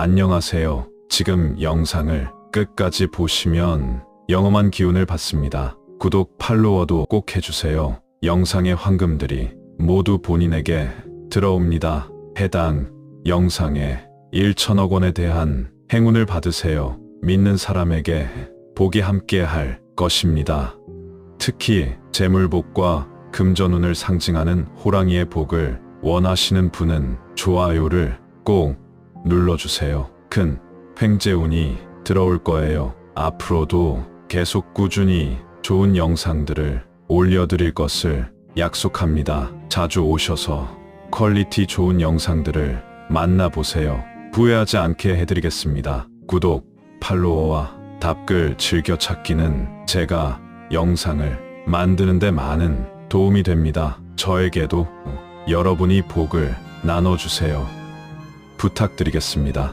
안녕하세요. 지금 영상을 끝까지 보시면 영험한 기운을 받습니다. 구독, 팔로워도 꼭 해주세요. 영상의 황금들이 모두 본인에게 들어옵니다. 해당 영상에 1천억 원에 대한 행운을 받으세요. 믿는 사람에게 복이 함께 할 것입니다. 특히 재물복과 금전운을 상징하는 호랑이의 복을 원하시는 분은 좋아요를 꼭 눌러주세요. 큰 횡재운이 들어올 거예요. 앞으로도 계속 꾸준히 좋은 영상들을 올려드릴 것을 약속합니다. 자주 오셔서 퀄리티 좋은 영상들을 만나보세요. 후회하지 않게 해드리겠습니다. 구독, 팔로워와 답글 즐겨찾기는 제가 영상을 만드는데 많은 도움이 됩니다. 저에게도 여러분이 복을 나눠주세요. 부탁드리겠습니다.